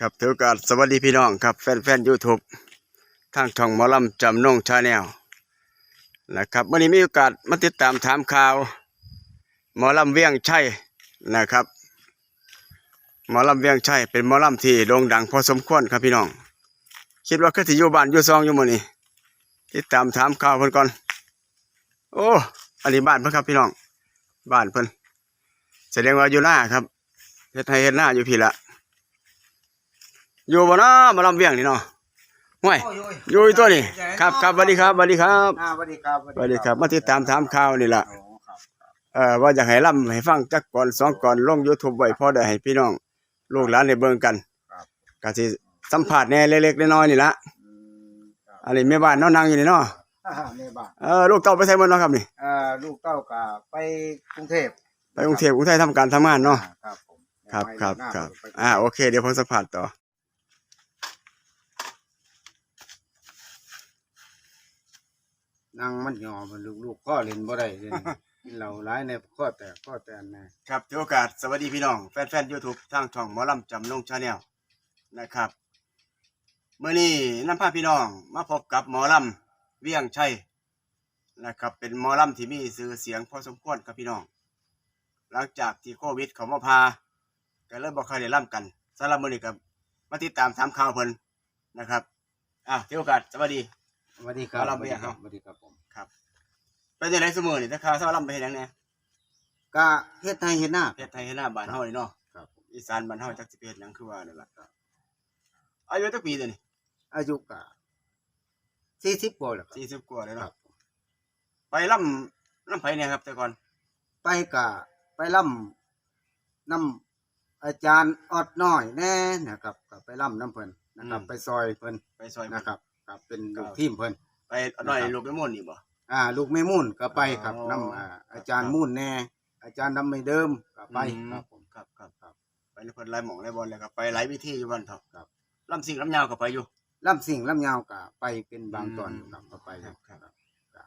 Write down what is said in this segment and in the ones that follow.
ครับถือโอกาสสวัสดีพี่น้องครับแฟนแฟนยูทูบทางช่องหมอลำจำนงชาแนลนะครับวันนี้มีโอกาสมาติดตามถามข่าว หมอลำเวียงชัยนะครับ หมอลำเวียงชัยเป็นหมอลำที่โด่งดังพอสมควรครับพี่น้อง คิดว่าคือสิอยู่บ้านอยู่ซองอยู่มื้อนี้ติดตามถามข่าวเพิ่นก่อน โอ้อันนี้บ้านเพิ่นครับพี่น้อง บ้านเพิ่นแสดงว่าอยู่หน้าครับเฮ็ดให้เฮ็ดหน้าอยู่พี่ละ อยู่บ่เนาะมาลำเวียงนี่เนาะห่วยโอ้ยโอ้ยอยู่อีตัวนี่ครับครับสวัสดีครับสวัสดีครับอ่าสวัสดีครับสวัสดีครับมาติดตามถามข่าวนี่ล่ะโอ้ครับเอ่อว่าอยากให้ล่ำให้ฟังจักก่อนสองก่อนลง YouTube ไว้พอได้ให้พี่น้องลูกหลานได้เบิ่งกันครับก็สิสัมภาษณ์แหน่เล็กๆน้อยๆนี่ล่ะอืมครับอันนี้แม่บ้านเนาะนั่งอยู่นี่เนาะอ่าในบ้านเออลูกเต้าไปไสหมดเนาะครับนี่เอ่อลูกเต้าก็ไปกรุงเทพไปกรุงเทพกรุงไทยทำการทำงานเนาะอ่ครับผมครับครับหน้าครับไปอ่าโอเคเดี๋ยวผมสัมภาษณ์ต่อ นั่งมันยอมันลูกลูกข้อเล่นบ่ได้เลยกินเหล้าหลายในข้อแตกข้อแตนแน่ครับถือโอกาสสวัสดีพี่น้องแฟนๆ YouTube ทางช่องหมอลำจำนงชาแนลนะครับมื้อนี้นำพาพี่น้องมาพบกับหมอลำเวียงชัยนะครับ เป็นหมอลำที่มีชื่อเสียงพอสมควรครับพี่น้อง หลังจากที่โควิดเขามาพาก็เลยบ่ค่อยได้ล่ำกันสำหรับมื้อนี้ก็มาติดตามถามข่าวเพิ่นนะครับอะถือโอกาสสวัสดี สวัสดีครับเอาเราไปยังคครัรับบสวัสดีครับผม ครับเป็นจังได๋ซุมื้อนี่ถ้าข่าวเช้าล่ำไปเฮ็ดหยังแหน่ก็เฮ็ดไทยเฮ็ดหน้าเฮ็ดไทยเฮ็ดหน้าบ้านเฮานี่เนาะครับผมอีสานบ้านเฮาจักสิไปเฮ็ดหยังคือว่านั่นล่ะอายุจักปีเด้อนี่อายุก็สี่สิบกว่าแล้วครับ40กว่าแล้วครัเนาะบไปล่ำล่ำไผเนี่ยครับแต่ก่อนไปกะไปล่ำน้ำอาจารย์ออดน้อยแน่นะครับก็ไปล่ำน้ำเพิ่นนะครับ ไปซอยเพิ่นไปซอยนะครับ ครับเป็นครัลูบกทีมเพิ่น ไปหน่อยนะครับลูกไปม่วนนี่บ่อ่า ลูกไม่มุ่นก็ไปครับอ๋อน้ำอ่าอาจารย์มุ่นแน่ อาจารย์ดำไม่เดิมก็ไปอืมครับผมครับครับครับไปในเพิ่นหลายหม่องหลายบ่อนแล้วก็ไปหลายวิธีอยู่บ้านเถาะครับล่ำสิ่งล่ำยาวก็ไปอยู่ล่ำสิ่งล่ำยาวก็ไปเป็นบางตอนอยู่ครับก็ไปครับครับครับ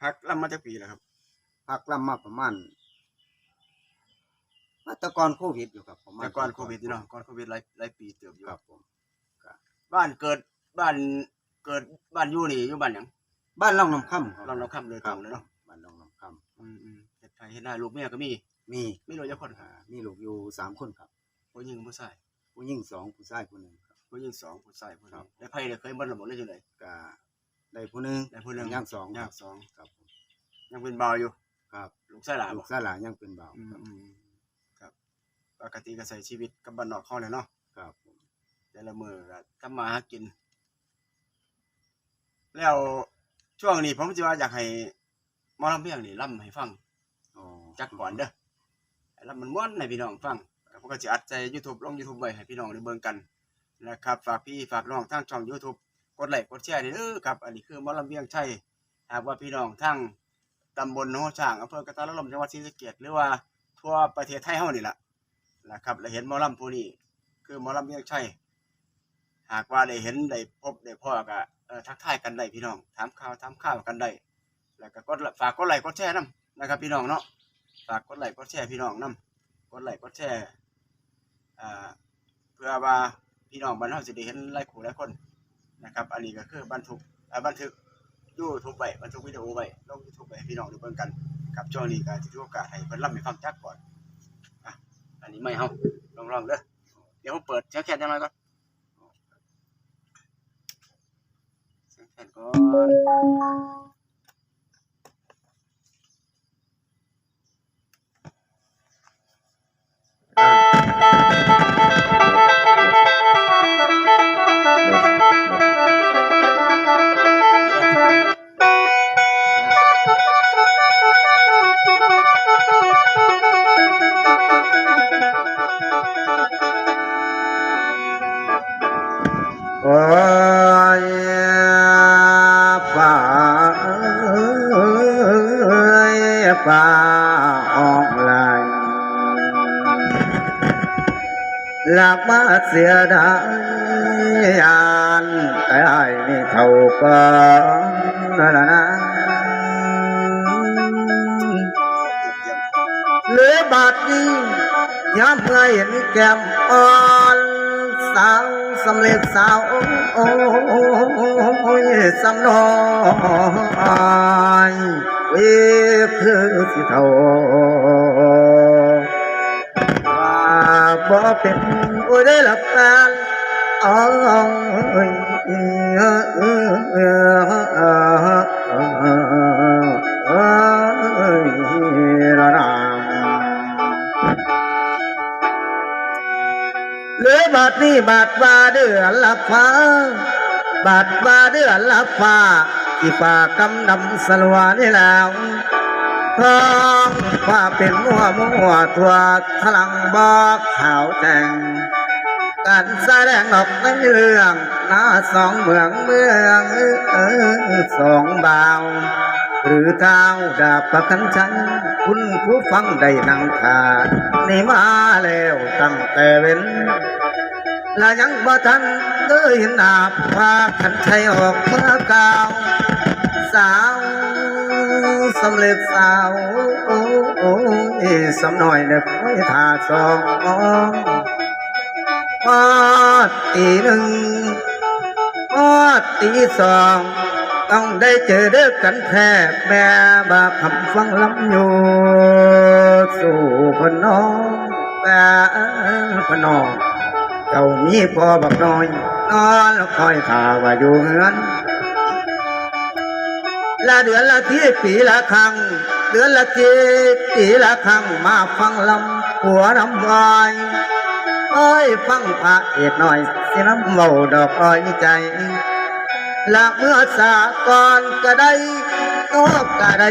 พักล่ำมาจักปีแล้วครับพักล่ำมาประมาณมาแตะก่อนโควิดอยู่ครับประมาณแต่ก่อนโควิดนี่เนาะก่อนโควิดหลายหลายปีเติบอยู่ครับผมบ้านเกิด บ้านเกิดบ้านอยู่นี่อยู่บ้านหยังบ้านล่องน้ำค่ำครับลำเราค่ำเลยครัเก่าบเลยเนาะบ้านล่องน้ำค่อืมอืมเฮ็ดไทยเฮ็ดนาลูกเมียก็มีำมีมีลูกจักคนคอ่ารับมีลูกอยู่สามคนครับผู้หญิงผู้ชายผู้หญิงสองผู้ชายผู้หนึ่งครับ ผู้หญิงสองผู้ชายผู้หครันึ่งบ ได้ไผได้เคยเบิ่นระบบเลยจังได๋ก็ได้ผู้หนึ่งได้ผู้หนึ่ง ย่างสองย่างสองครับผมยังเป็นบ่าวอยู่ครับลูกชายหลานลูบ่ กสาวหลานยังเป็นบ่าวอืมครับอืมครับปกติก็ใช้ชีวิตกับบ้านนอกเขาเลยเนาะครับผมแต่ละมือก็ทำมาหากิน แล้วช่วงนี้ผมจะว่าอยากให้หมอลำเพียงนี่ล่ำให้ฟังอ๋อจักก่อนเด้อให้ล่ำมันม้วนให้พี่น้องฟังแล้วผมก็จะอัดใจ YouTube ลง YouTube ไว้ให้พี่น้องได้เบิ่งกันนะครับฝากพี่ฝากน้องทางช่อง YouTube กดไลค์กดแชร์นี่เด้อครับ อันนี้คือหมอลำเพียงชัยหากว่าพี่น้องทั้งตำบลโนนช่างอำเภอกระตาละลมจังหวัดศรีสะเกษหรือว่าทั่วประเทศไทยเฮานี่ล่ะนะครับแล้วเห็นหมอลำผู้นี้คือหมอลำเพียงชัยหากว่าได้เห็นได้พบได้พ่อก็เอ่อ ทักทายกันได้พี่น้องถามข่าวถามข่าวกันได้แล้วก็กดฝากกดไลค์กดแชร์นํนะครับ พี่น้องเนาะฝากกดไลค์กดแชร์พี่น้องนํกดไลค์กดแชร์อ่เพื่อว่าพี่น้องบ้านเฮาสิได้เห็นหลายคู่หลายคนนะครับ อันนี้ก็คือบันทึกบันทึก YouTube ไว้บันทึกวิดีโอไว้ลง YouTube ไว้ให้พี่น้องด้เบิ่งกันกับช่วงนี้ก็สิถือโอกาสให้เพิ่นรับให้ฟังจักก่อนอะอันนี้ไม่เฮาลองๆเด้อเดี๋ยวผมเปิดเสียงแค่จังหน่อยก่อน เสีย หลักมาเสียดายอ่านแต่ไอ้นี่เท่ากันนั่นล่ะนะเหลือบาดนี้ย้ำเมื่อเห็นแก้มอ่อนสาวสำเร็จสาวโอ้ยสำน้อยเวคือสิเท่า บ่เป็นโอ้ยได้หลับตาอ๋อยละนามเหลือบาทนี้บาทว่าเดือนละฟ้าบาทว่าเดือนละฟ้าที่ป่ากำดำสลวนี่แล้ว ท้องฟ้าเป็นมัวมัวตัวทลังบอกข่าวแจงการแสดงออกในเรื่องน้าสองเมืองเมืองเออสองบ่าว หรือเท้าดาบประคันชันคุณผู้ฟังได้นั่งขานี่มาแล้วตั้งแต่เว้นและยังบ่ทันด้เห็นหน้าพาขันชัยออกเมื่อกาวสาวำเร็จสาวโอ้โอ้ยสำหน่อยเด็กไว้ทาสองพอดตีหนึ่งพอดตีสองต้องได้เจอเด้อกันแท้แม่บาคำฟังลำอยู่สู่พนน้องแต่พนน้องเจ้ามีพอบักน้อยนอนแล้วคอยท่าว่าอยู่เฮือน ละเดือนละที่ปีละครั้ง เดือนละทีปีละครั้งมาฟังลำหัวน้ำวายเอ้ยฟังพระเอกหน่อยสิน้ำเมาดอกอ้อยใจละเมื่อสาก่อนก็ได้นอกก็ได้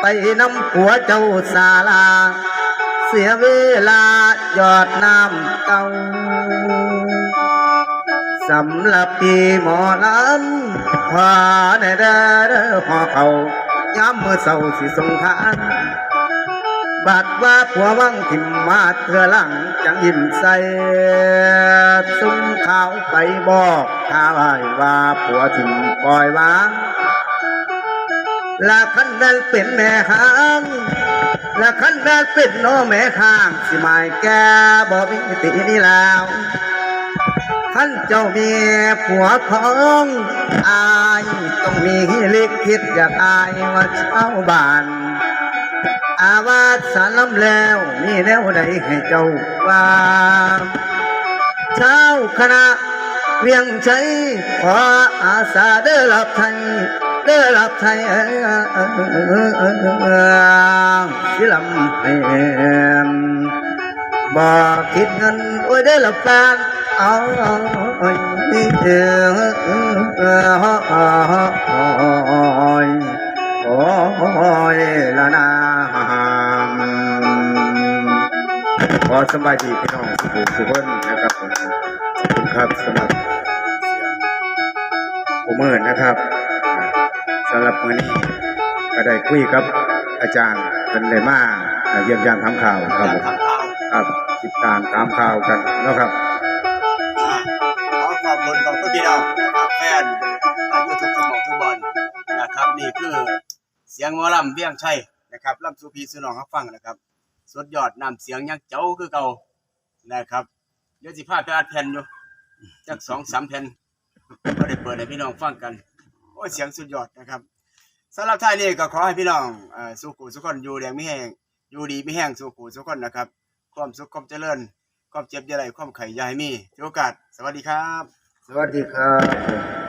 ไปนำผัวเจ้าสาลา เสียเวลาหยอดน้ำเก่า สำหรับพี่หมอลำพาในเด้อเด้อพอเขาย้ำเมื่อเศร้าสิสงทานบาดว่าผัววังทิมมาเถื่อหลังจังยิ้มใส่ซุ้มขาวไปบอกข้าไว้ว่าผัวทิมปล่อยวางละคันแม่นเป็นแม่ค้างละคันแม่นเป็นน้อแม่ข้าง สิหมายแกบ่มีตินี่แล้ว ท่านเจ้ามีผัวของอายต้องมีลิขิตอยากอายว่าชาวบ้าน อาวาสสารลำแล้วมีแนวใดให้เจ้าว่าเช้าคณะเวียงใจขออาสาเด้อรับไทยเด้อรับไทยเออเออเออเออเออสิลำให้บ่คิดเงินโอ้ยเด้อรับแฟน ขอสบายดีพี่น้องทุกผู้ทุกคนนะครับผมขอบคุณครับสำหรับเสียงโอเมอร์นะครับสำหรับมื้อนี้ก็ได้คุยกับอาจารย์เป็นได้มาเยี่ยมยามทำข่าวครับผมครับติดตามตามข่าวกันนะครับ อขอบคุณพี่น้องนะครับแฟนยูทูบทุกหมองทุกบอลนะครับ นี่คือเสียงหมอลำเวียงชัยนะครับลำสุพีสุนองรับฟังนะครับ สุดยอดนำเสียงยังเจ้าคือเก่านะครับเดี๋ยวสิพาไปอัดแผ่นอยู่จักสองสามแผ่นก็ได้เปิดให้พี่น้องฟังกันโอ้เสียงสุดยอดนะครับสำหรับท้ายนี้ก็ขอให้พี่น้องสุขุสุขคนอยู่แดงไม่แห้งอยู่ดีไม่แห้งสุขุสุขคนนะครับ ความสุขความเจริญความเจ็บยาไรความไข่ยาให้มีโอกาส สวัสดีครับ สวัสดีครับ